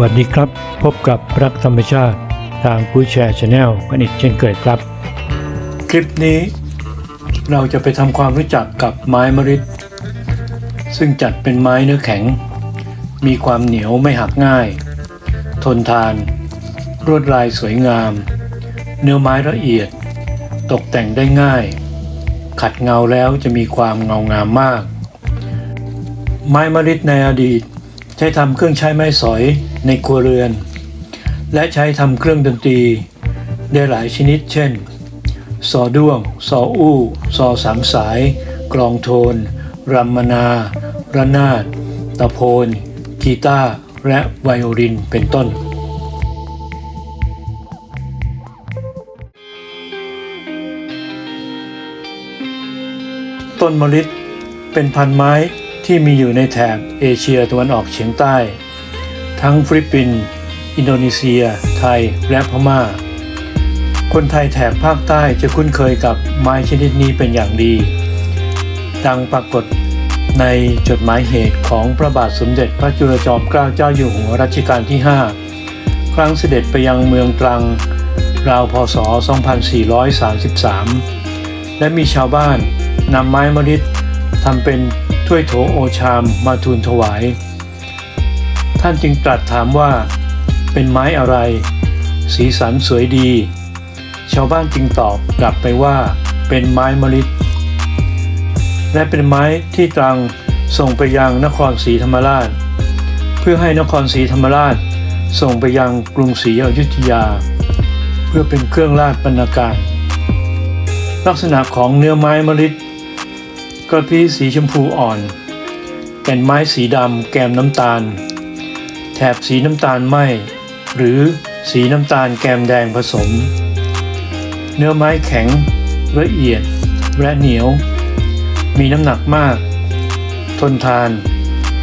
วัสดีครับ พบกับรักธรรมชาติทางผู้แชร์ชาแนลกันอีกเช่นเคยครับ คลิปนี้เราจะไปทำความรู้จักกับไม้มะริดซึ่งจัดเป็นไม้เนื้อแข็ง มีความเหนียวไม่หักง่าย ทนทาน รวดลายสวยงาม เนื้อไม้ละเอียด ตกแต่งได้ง่าย ขัดเงาแล้วจะมีความเงางามมาก ไม้มะริดในอดีต ช้ทำเครื่องใช้ไม้สอยในครัวเรือน และใช้ทำเครื่องดนตรี ได้หลายชนิด เช่นซอด้วงซออู้ซอสามสาย กลองโทน รัมมนาระนาดตะโพน กีตาร์และไวโอลินเป็นต้นต้นมะลิเป็นพันไม้ ที่มีอยู่ในแถบเอเชียตะวันออกเฉียงใต้ ทั้งฟิลิปปินส์อินโดนีเซีย ไทย และพม่า คนไทยแถบภาคใต้จะคุ้นเคยกับไม้ชนิดนี้เป็นอย่างดี ดังปรากฏในจดหมายเหตุของพระบาทสมเด็จพระจุลจอมเกล้าเจ้าอยู่หัวรัชกาลที่ 5 ครั้งเสด็จไปยังเมืองตรัง ราวพศ 2433 และมีชาวบ้านนำไม้มะริดทำเป็น ถ้วยโถโอชามมาทูลถวาย ท่านจึงตรัสถามว่า เป็นไม้อะไร สีสันสวยดี ชาวบ้านจึงตอบกลับไปว่า เป็นไม้มะลิและเป็นไม้ที่ตรังส่งไปยังนครศรีธรรมราช เพื่อให้นครศรีธรรมราชส่งไปยังกรุงศรีอยุธยา เพื่อเป็นเครื่องราชบรรณาการ ลักษณะของเนื้อไม้มะลิ กระพี้สีชมพูอ่อน แก่นไม้สีดำแกมน้ำตาล แถบสีน้ำตาลไหมหรือสีน้ำตาลแกมแดงผสม เนื้อไม้แข็ง ละเอียดและเหนียว มีน้ำหนักมาก ทนทาน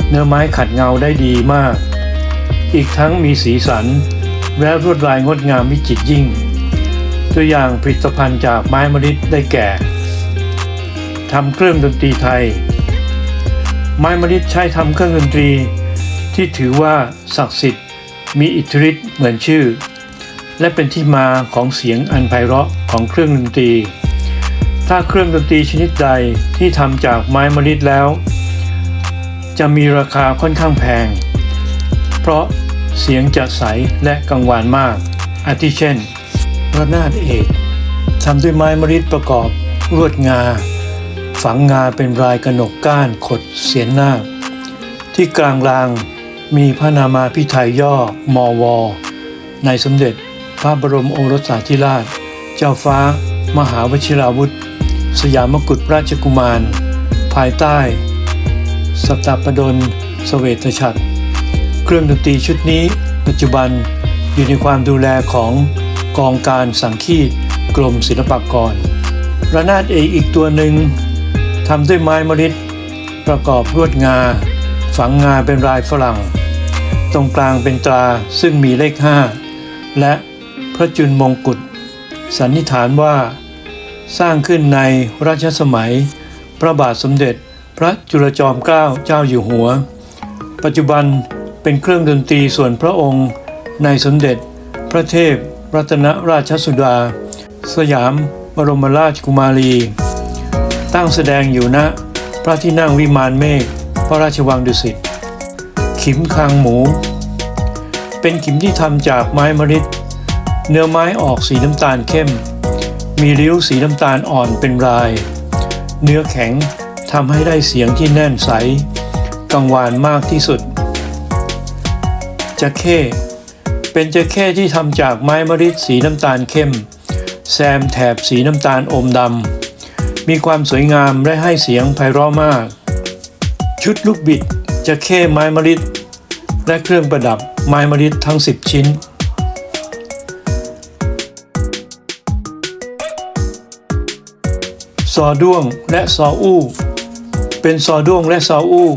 เนื้อไม้ขัดเงาได้ดีมาก อีกทั้งมีสีสัน และรวดลายงดงามวิจิตรยิ่ง ตัวอย่างผลิตภัณฑ์จากไม้มะลิได้แก่ ทำเครื่องดนตรีไทย ไม้มะลิใช้ทำเครื่องดนตรี ที่ถือว่าศักดิ์สิทธิ์ มีอิทธิฤทธิ์เหมือนชื่อ และเป็นที่มาของเสียงอันไพเราะของเครื่องดนตรี ถ้าเครื่องดนตรีชนิดใดที่ทำจากไม้มะลิแล้ว จะมีราคาค่อนข้างแพง เพราะเสียงจะใสและกังวานมาก อาทิเช่นระนาดเอกทำด้วยไม้มะลิประกอบ รวดงา ฝังงาเป็นลายกระหนกก้านขดเสียนนาที่กลางรางมีพระนามาพิไทยย่อมอวอในสมเด็จพระบรมโอรสาธิราช เจ้าฟ้ามหาวชิราวุธ สยามกุฎราชกุมาร ภายใต้สตาปดลสเวตฉัตรเครื่องดนตรีชุดนี้ ปัจจุบันอยู่ในความดูแลของกองการสังคีตกรมศิลปากรระนาดเอกอีกตัวหนึ่ง ทำด้วยไม้มะลิดประกอบรวดงา ฝังงาเป็นลายฝรั่ง ตรงกลางเป็นตราซึ่งมีเลขห้าและพระจุลมงกุฎสันนิษฐานว่า สร้างขึ้นในรัชสมัย พระบาทสมเด็จพระจุลจอมเกล้าเจ้าอยู่หัว ปัจจุบันเป็นเครื่องดนตรีส่วนพระองค์ ในสมเด็จพระเทพรัตนราชสุดา สยามบรมราชกุมารี ตั้งแสดงอยู่ณพระที่นั่งวิมานเมฆพระราชวังดุสิต ขิมคางหมู เป็นขิมที่ทำจากไม้มะริดเนื้อไม้ออกสีน้ำตาลเข้ม มีริ้วสีน้ำตาลอ่อนเป็นลาย เนื้อแข็งทำให้ได้เสียงที่แน่นใส กังวานมากที่สุดจะเข้เป็นจะเข้ที่ทำจากไม้มะริดสีน้ำตาลเข้ม แซมแถบสีน้ำตาลอมดำ มีความสวยงามและให้เสียงไพเราะมาก ชุดลูกบิดจะเข้ไม้มะริดและเครื่องประดับไม้มะริดทั้ง 10 ชิ้น ซอด้วงและซออู้ เป็นซอด้วงและซออู้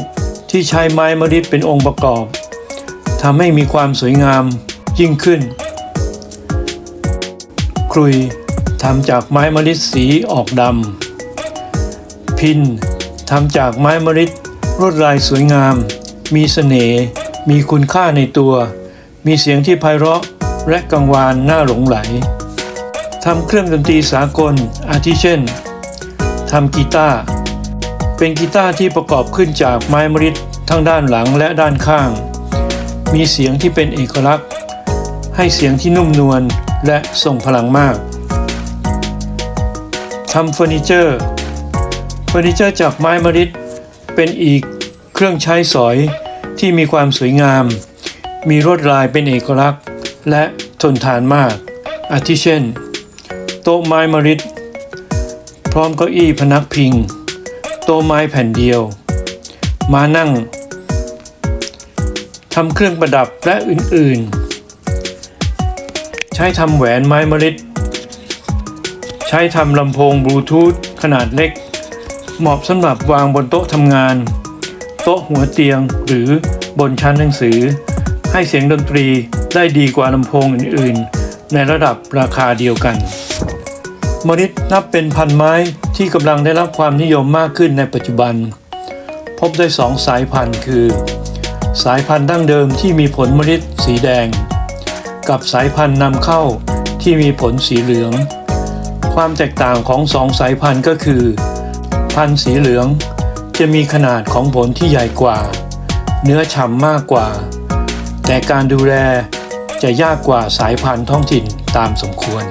ที่ใช้ไม้มะริดเป็นองค์ประกอบทำให้มีความสวยงามยิ่งขึ้น ครุยทำจากไม้มะริดสีออกดำ พินทำจากไม้มะริดรวดลายสวยงาม มีเสน่ห์มีคุณค่าในตัว มีเสียงที่ไพเราะและกังวานน่าหลงไหลทำเครื่องดนตรีสากลอาทิเช่นทำกีตาร์เป็นกีตาร์ที่ประกอบขึ้นจากไม้มริดทั้งด้านหลังและด้านข้าง มีเสียงที่เป็นเอกลักษณ์ ให้เสียงที่นุ่มนวลและทรงพลังมากทำเฟอร์นิเจอร์ ฟอร์นิเจอร์จากไม้มริดเป็นอีกเครื่องใช้สอยที่มีความสวยงาม มีลวดลายเป็นเอกลักษณ์ และทนทานมาก อาทิเช่น โต๊ะไม้มริดพร้อมเก้าอี้พนักพิง โต๊ะไม้แผ่นเดียวมานั่งทำเครื่องประดับและอื่นๆ ใช้ทำแหวนไม้มริด ใช้ทำลำโพงบลูทูธขนาดเล็ก เหมาะสำหรับวางบนโต๊ะทำงาน โต๊ะหัวเตียงหรือบนชั้นหนังสือ ให้เสียงดนตรีได้ดีกว่าลำโพงอื่นๆ ในระดับราคาเดียวกันมริดนับเป็นพันไม้ที่กำลังได้รับความนิยมมากขึ้นในปัจจุบัน พบได้สองสายพันธุ์คือ สายพันธุ์ดั้งเดิมที่มีผลมริดสีแดง กับสายพันธุ์นำเข้าที่มีผลสีเหลือง ความแตกต่างของสองสายพันธุ์ก็คือ พันธุ์สีเหลือง จะมีขนาดของผลที่ใหญ่กว่า เนื้อฉ่ำมากกว่า แต่การดูแลจะยากกว่าสายพันธุ์ท้องถิ่นตามสมควร